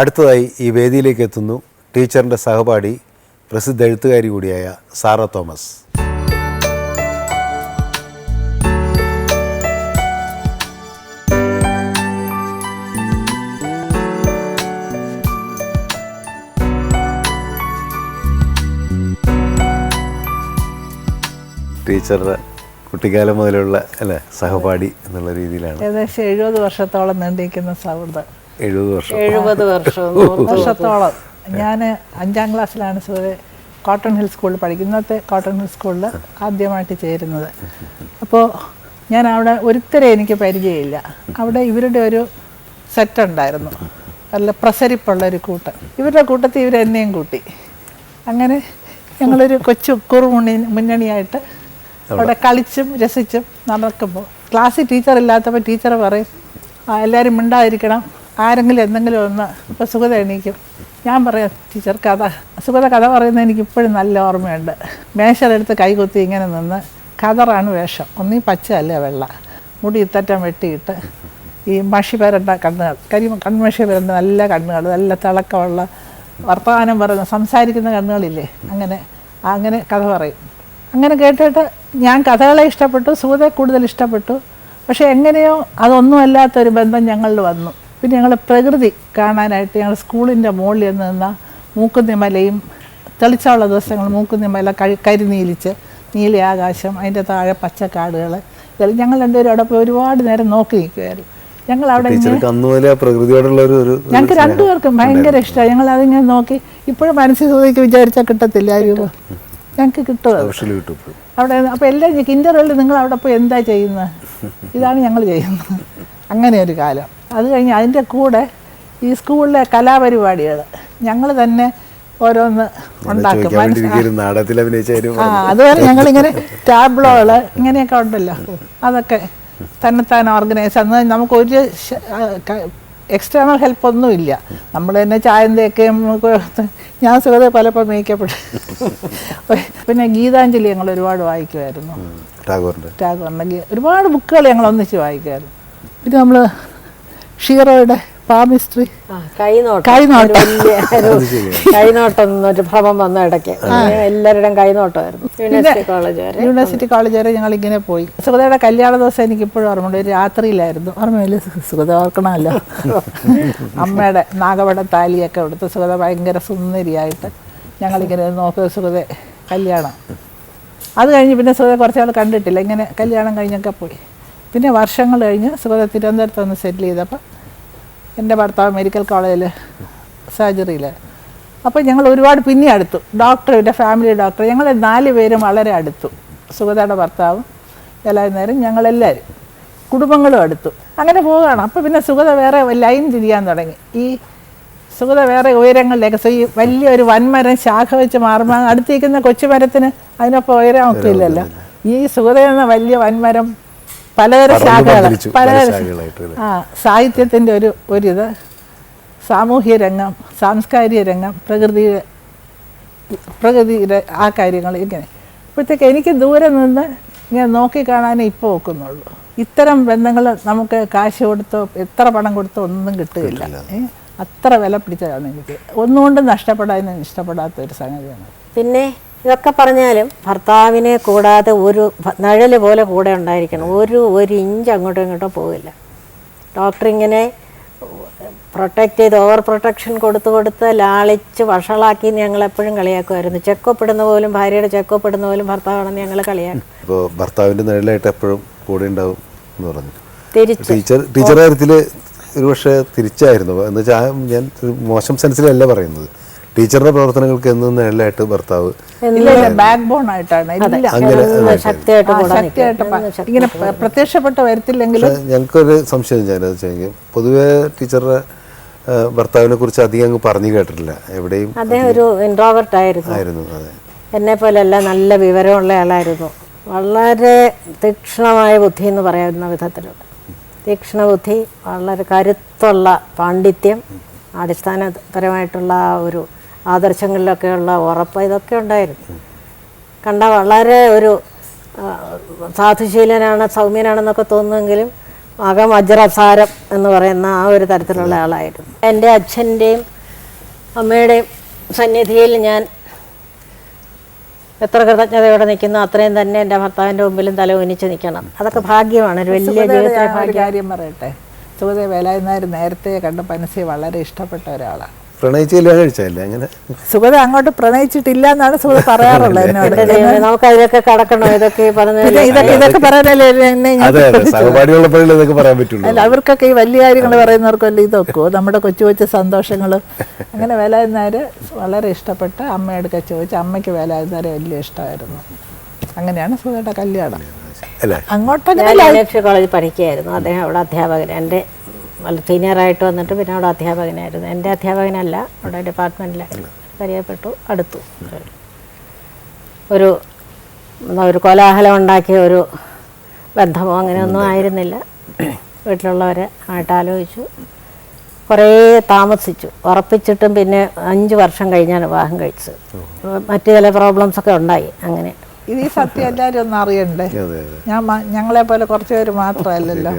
അടുത്തതായി ഈ വേദിയിലേക്ക് എത്തുന്നു ടീച്ചറിന്റെ സഹപാഠി പ്രസിദ്ധ എഴുത്തുകാരി കൂടിയായ സാറ തോമസ്. ടീച്ചറുടെ കുട്ടിക്കാലം മുതലുള്ള അല്ലേ സഹപാഠി എന്നുള്ള രീതിയിലാണ്. ഏകദേശം എഴുപത് വർഷത്തോളം നീണ്ടിരിക്കുന്ന സൗഹൃദം. എഴുപത് വർഷം. എഴുപത് വർഷം വർഷത്തോളം. ഞാൻ അഞ്ചാം ക്ലാസ്സിലാണ് സുഹൃത്ത് കോട്ടൺ ഹിൽ സ്കൂളിൽ പഠിക്കുന്നത് ഇന്നത്തെ കോട്ടൺ ഹിൽ സ്കൂളിൽ ആദ്യമായിട്ട് ചേരുന്നത്. അപ്പോൾ ഞാൻ അവിടെ ഒരുത്തരെ എനിക്ക് പരിചയമില്ല. അവിടെ ഇവരുടെ ഒരു സെറ്റ് ഉണ്ടായിരുന്നു. നല്ല പ്രസരിപ്പുള്ള ഒരു കൂട്ടം. ഇവരുടെ കൂട്ടത്തിൽ ഇവർ എന്നെയും കൂട്ടി. അങ്ങനെ ഞങ്ങളൊരു കൊച്ചു കുറുമുണ്ണി മുന്നണിയായിട്ട് അവിടെ. കളിച്ചും രസിച്ചും നടക്കുമ്പോൾ ക്ലാസ്സിൽ ടീച്ചർ ഇല്ലാത്തപ്പോൾ ടീച്ചർ പറയും "ആ, എല്ലാവരും മിണ്ടാതിരിക്കണം. ആരെങ്കിലും എന്തെങ്കിലും ഒന്ന് ഇപ്പോൾ സുഗത എണീക്കും. ഞാൻ പറയാം ടീച്ചർ കഥ. സുഗത കഥ പറയുന്നത് എനിക്ക് ഇപ്പോഴും നല്ല ഓർമ്മയുണ്ട്. മേശലെടുത്ത് കൈകുത്തി ഇങ്ങനെ നിന്ന് കതറാണ് വേഷം. ഒന്നീ പച്ച അല്ല വെള്ള. മുടി ഇത്തറ്റം വെട്ടിയിട്ട് ഈ മഷി പരണ്ട കണ്ണുകൾ കരി കൺമഷി പരണ്ട നല്ല കണ്ണുകൾ നല്ല തിളക്കമുള്ള വർത്തമാനം പറയുന്ന സംസാരിക്കുന്ന കണ്ണുകളില്ലേ? അങ്ങനെ അങ്ങനെ കഥ പറയും. അങ്ങനെ കേട്ടിട്ട് ഞാൻ കഥകളെ ഇഷ്ടപ്പെട്ടു സൂതയെ കൂടുതൽ ഇഷ്ടപ്പെട്ടു. പക്ഷേ എങ്ങനെയോ അതൊന്നുമല്ലാത്തൊരു ബന്ധം ഞങ്ങളിൽ വന്നു. പിന്നെ ഞങ്ങൾ പ്രകൃതി കാണാനായിട്ട് ഞങ്ങൾ സ്കൂളിന്റെ മുകളിൽ നിന്ന് മൂക്കുന്നിമലയും തെളിച്ചുള്ള ദിവസങ്ങൾ മൂക്കുന്നിമല കഴി കരിനീലിച്ച് നീല ആകാശം അതിന്റെ താഴെ പച്ചക്കാടുകൾ. ഇതെല്ലാം ഞങ്ങൾ രണ്ടുപേരും അവിടെ പോയി ഒരുപാട് നേരം നോക്കി നിൽക്കുമായിരുന്നു ഞങ്ങൾ അവിടെ ഞങ്ങൾക്ക് രണ്ടുപേർക്കും ഭയങ്കര ഇഷ്ടമാണ് ഞങ്ങൾ അതിങ്ങനെ നോക്കി. ഇപ്പോഴും മനസ്സിൽ ചോദിക്ക് വിചാരിച്ചാൽ കിട്ടത്തില്ല ആ രൂപം ഞങ്ങൾക്ക് കിട്ടും അത്. സോഷ്യൽ കിട്ടും ഇപ്പോഴും. അവിടെ അപ്പോൾ എല്ലാം ഇന്റർവെല്ലിൽ നിങ്ങൾ അവിടെ പോയി എന്താ ചെയ്യുന്നത്? ഇതാണ് ഞങ്ങൾ ചെയ്യുന്നത്. അങ്ങനെ ഒരു കാലം. അത് കഴിഞ്ഞ് അതിന്റെ കൂടെ ഈ സ്കൂളിലെ കലാപരിപാടികൾ. ഞങ്ങൾ തന്നെ ഓരോന്ന് ഉണ്ടാക്കും. ആ അതുപോലെ ഞങ്ങളിങ്ങനെ ടാബ്ലോകൾ ഇങ്ങനെയൊക്കെ ഉണ്ടല്ലോ. അതൊക്കെ തന്നെത്താൻ ഓർഗനൈസ് അന്ന് നമുക്ക് ഒരു എക്സ്റ്റേണൽ ഹെൽപ്പ് ഒന്നും ഇല്ല. നമ്മൾ തന്നെ ചായം തേക്കുകയും ഞാൻ സുഖത പലപ്പോൾ മേയ്ക്കപ്പെട്ടു പിന്നെ ഗീതാഞ്ജലി ഞങ്ങൾ ഒരുപാട് വായിക്കുമായിരുന്നു. ടാഗോറിന്റെ ഗീ- ഒരുപാട് ബുക്കുകൾ ഞങ്ങൾ ഒന്നിച്ച് വായിക്കുമായിരുന്നു. പിന്നെ നമ്മൾ ഷീറോയുടെ പാമിസ്ട്രി കൈനോട്ടം. ഭ്രമം വന്ന ഇടയ്ക്ക്. എല്ലാവരുടെയും കൈനോട്ടമായിരുന്നു. യൂണിവേഴ്സിറ്റി കോളേജ് വരെ. യൂണിവേഴ്സിറ്റി കോളേജ് വരെ ഞങ്ങൾ ഇങ്ങനെ പോയി. സുഗതയുടെ കല്യാണ ദിവസം എനിക്ക് ഇപ്പോഴും ഓർമ്മയുണ്ട്. ഒരു രാത്രിയിലായിരുന്നു. ഓർമ്മയില്ല സുഗത ഓർക്കണമല്ലോ. അമ്മയുടെ നാഗവട താലിയൊക്കെ എടുത്ത് സുഗത ഭയങ്കര സുന്ദരിയായിട്ട് ഞങ്ങളിങ്ങനെ നോക്കുക സുഗത കല്യാണം. അത് കഴിഞ്ഞ് പിന്നെ സുഗത കുറച്ചാൾ കണ്ടിട്ടില്ല. ഇങ്ങനെ കല്യാണം കഴിഞ്ഞൊക്കെ പോയി. പിന്നെ വർഷങ്ങൾ കഴിഞ്ഞ് സുഗത തിരുവനന്തപുരത്ത് വന്ന് സെറ്റിൽ ചെയ്തപ്പോൾ എന്റെ ഭർത്താവ് മെഡിക്കൽ കോളേജിൽ സർജറിയിൽ അപ്പോൾ ഞങ്ങൾ ഒരുപാട് പിന്നെ അടുത്തു. ഡോക്ടർ എന്റെ ഫാമിലി ഡോക്ടർ ഞങ്ങൾ നാല് പേരും വളരെ അടുത്തു. സുഗതയുടെ ഭർത്താവും എല്ലാവരും നേരം ഞങ്ങളെല്ലാവരും കുടുംബങ്ങളും അടുത്തു. അങ്ങനെ പോവുകയാണ്. അപ്പോൾ പിന്നെ സുഗത വേറെ ലൈൻ തിരിയാൻ തുടങ്ങി. ഈ സുഗത വേറെ ഉയരങ്ങളിലേക്ക് സോ ഈ വലിയൊരു വൻമരം ശാഖ വെച്ച് മാറുമ്പോൾ അടുത്തിരിക്കുന്ന കൊച്ചുമരത്തിന് അതിനൊപ്പം ഉയരം ഒക്കെ ഇല്ലല്ലോ ഈ സുഗത എന്ന വലിയ വൻമരം പലതരം ശാഖകൾ പലതരം ആ സാഹിത്യത്തിന്റെ ഒരു ഒരിത് സാമൂഹ്യ രംഗം സാംസ്കാരിക രംഗം പ്രകൃതി പ്രകൃതിയുടെ ആ കാര്യങ്ങൾ ഇങ്ങനെ. അപ്പോഴത്തേക്ക് എനിക്ക് ദൂരെ നിന്ന് ഇങ്ങനെ നോക്കിക്കാണാനേ ഇപ്പോൾ ഒക്കുന്നുള്ളൂ. ഇത്തരം ബന്ധങ്ങൾ നമുക്ക് കാശ് കൊടുത്തോ എത്ര പണം കൊടുത്തോ ഒന്നും കിട്ടുകയില്ല. അത്ര വില പിടിച്ചതാണ് എനിക്ക്. ഒന്നുകൊണ്ടും നഷ്ടപ്പെടാൻ ഇഷ്ടപ്പെടാത്ത ഒരു സംഗതിയാണ്. പിന്നെ ഇതൊക്കെ പറഞ്ഞാലും ഭർത്താവിനെ കൂടാതെ ഒരു നഴൽ പോലെ കൂടെ ഉണ്ടായിരിക്കണം. ഒരു ഒരു ഇഞ്ച് അങ്ങോട്ടും ഇങ്ങോട്ടും പോവില്ല. ഡോക്ടർ ഇങ്ങനെ പ്രൊട്ടക്റ്റ് ചെയ്ത് ഓവർ പ്രൊട്ടക്ഷൻ കൊടുത്ത് കൊടുത്ത് ലാളിച്ച് വഷളാക്കി ഞങ്ങൾ എപ്പോഴും കളിയാക്കുമായിരുന്നു. ചെക്കപ്പ് ഇടുന്ന പോലും ഭാര്യയുടെ ചെക്കപ്പ് ഇടുന്ന പോലും ഭർത്താവാണെന്ന് ഞങ്ങൾ കളിയാക്കും. ഇപ്പോൾ ഭർത്താവിന്റെ നിഴലായിട്ട് എപ്പോഴും കൂടെ ഉണ്ടാവും എന്ന് പറഞ്ഞു. ടീച്ചർ ടീച്ചർ കാര്യത്തിൽ ഒരു പക്ഷേ തിരിച്ചായിരുന്നു. എന്ന് വെച്ചാൽ ഞാൻ മോശം സെൻസിലല്ല പറയുന്നത്. ടീച്ചറുടെ പ്രവർത്തനങ്ങൾക്ക് എന്നും നിഴലായിട്ട് ഭർത്താവ്. ബാക്ക് ബോൺ ആയിട്ടാണ്. ശക്തിയായിട്ട് ഇങ്ങനെ പ്ര- പ്രത്യക്ഷപ്പെട്ട് വരത്തില്ലെങ്കിലും ഞങ്ങൾക്കൊരു സംശയം ഞാൻ വെച്ചെങ്കിൽ പൊതുവെ ടീച്ചറുടെ ഭർത്താവിനെ കുറിച്ച് അധികം അങ്ങ് പറഞ്ഞു കേട്ടിട്ടില്ല. എവിടെയും അദ്ദേഹം ഒരു ഇൻട്രോവേർട്ട് ആയിരുന്നു. ആയിരുന്നു അതെ. എന്നെ പോലെയല്ല നല്ല വിവരമുള്ള ആളായിരുന്നു. വളരെ തീക്ഷ്ണമായ ബുദ്ധി എന്ന് പറയുന്ന വിധത്തിലുള്ള തീക്ഷ്ണ ബുദ്ധി വളരെ കരുത്തുള്ള പാണ്ഡിത്യം അടിസ്ഥാനപരമായിട്ടുള്ള ആ ഒരു ആദർശങ്ങളിലൊക്കെയുള്ള ഉറപ്പ് ഇതൊക്കെ ഉണ്ടായിരുന്നു. കണ്ട വളരെ ഒരു സാധുശീലനാണ് സൗമ്യനാണെന്നൊക്കെ തോന്നുമെങ്കിലും മകം വജ്രസാരം എന്ന് പറയുന്ന ആ ഒരു തരത്തിലുള്ള ആളായിരുന്നു. എന്റെ അച്ഛന്റെയും അമ്മയുടെയും സന്നിധിയിൽ ഞാൻ എത്ര കൃതജ്ഞതയോടെ നിൽക്കുന്നു അത്രയും തന്നെ എന്റെ ഭർത്താവിന്റെ മുമ്പിലും തല ഒനിച്ച് നിൽക്കണം. അതൊക്കെ ഭാഗ്യമാണ് ഒരു വലിയ ജീവിതത്തിലെ കാര്യം പറയട്ടെ? സുഗത വേലായുന്നാർ നേരത്തെ കണ്ട മനസ്സിൽ വളരെ ഇഷ്ടപ്പെട്ട ഒരാളാണ്. പ്രണയിച്ച് കല്യാണം കഴിച്ചല്ലേ അങ്ങനെ. സുഗത അങ്ങോട്ട് പ്രണയിച്ചിട്ടില്ല എന്നാണ് സുഗത പറയാറുള്ളത് എന്നോട്. എന്റെ ദൈവമേ, നമുക്ക് അതിലൊക്കെ കടക്കണോ ഇതൊക്കെ പിന്നെ ഇതൊക്കെ ഇതൊക്കെ പറയാനല്ലേ എന്നെ ഞാൻ അതെ അതെ സഹപാഠിയുള്ളപ്പോഴല്ലേ ഇതൊക്കെ പറയാൻ പറ്റുള്ളൂ. അല്ല അവർക്കൊക്കെ ഈ വലിയ കാര്യങ്ങൾ പറയുന്നവർക്കല്ലേ ഇതൊക്കെ. നമ്മുടെ കൊച്ചു കൊച്ചു സന്തോഷങ്ങൾ. അങ്ങനെ വേലായുന്നാര് വളരെ ഇഷ്ടപ്പെട്ട അമ്മയോടൊക്കെ ചോദിച്ചു അമ്മയ്ക്ക് വേലായുന്നാരെ വലിയ ഇഷ്ടമായിരുന്നു. അങ്ങനെയാണ് സുഖയുടെ കല്യാണം. അങ്ങോട്ടൊക്കെ കോളേജിൽ പഠിക്കുകയായിരുന്നു. അദ്ദേഹം അവിടെ അധ്യാപകൻ. എന്റെ വളരെ സീനിയറായിട്ട് വന്നിട്ട് പിന്നെ അവിടെ അധ്യാപകനായിരുന്നു. എന്റെ അധ്യാപകനല്ല അവിടെ ഡിപ്പാർട്ട്മെന്റിലായിരുന്നു പരിചയപ്പെട്ടു അടുത്തു. ഒരു എന്താ ഒരു കോലാഹലം ഉണ്ടാക്കിയ ഒരു ബന്ധമോ അങ്ങനെയൊന്നും ആയിരുന്നില്ല. വീട്ടിലുള്ളവരെ ആയിട്ട് ആലോചിച്ചു. കുറേ താമസിച്ചു. ഉറപ്പിച്ചിട്ടും പിന്നെ അഞ്ച് വർഷം കഴിഞ്ഞാണ് വിവാഹം കഴിച്ചത്. മറ്റു ചില പ്രോബ്ലംസ് ഒക്കെ ഉണ്ടായി അങ്ങനെ. ഇത് ഈ സത്യം എല്ലാവരും ഒന്നും അറിയണ്ടേ? ഞാൻ ഞങ്ങളെ പോലെ കുറച്ച് പേര് മാത്രമല്ലല്ലോ.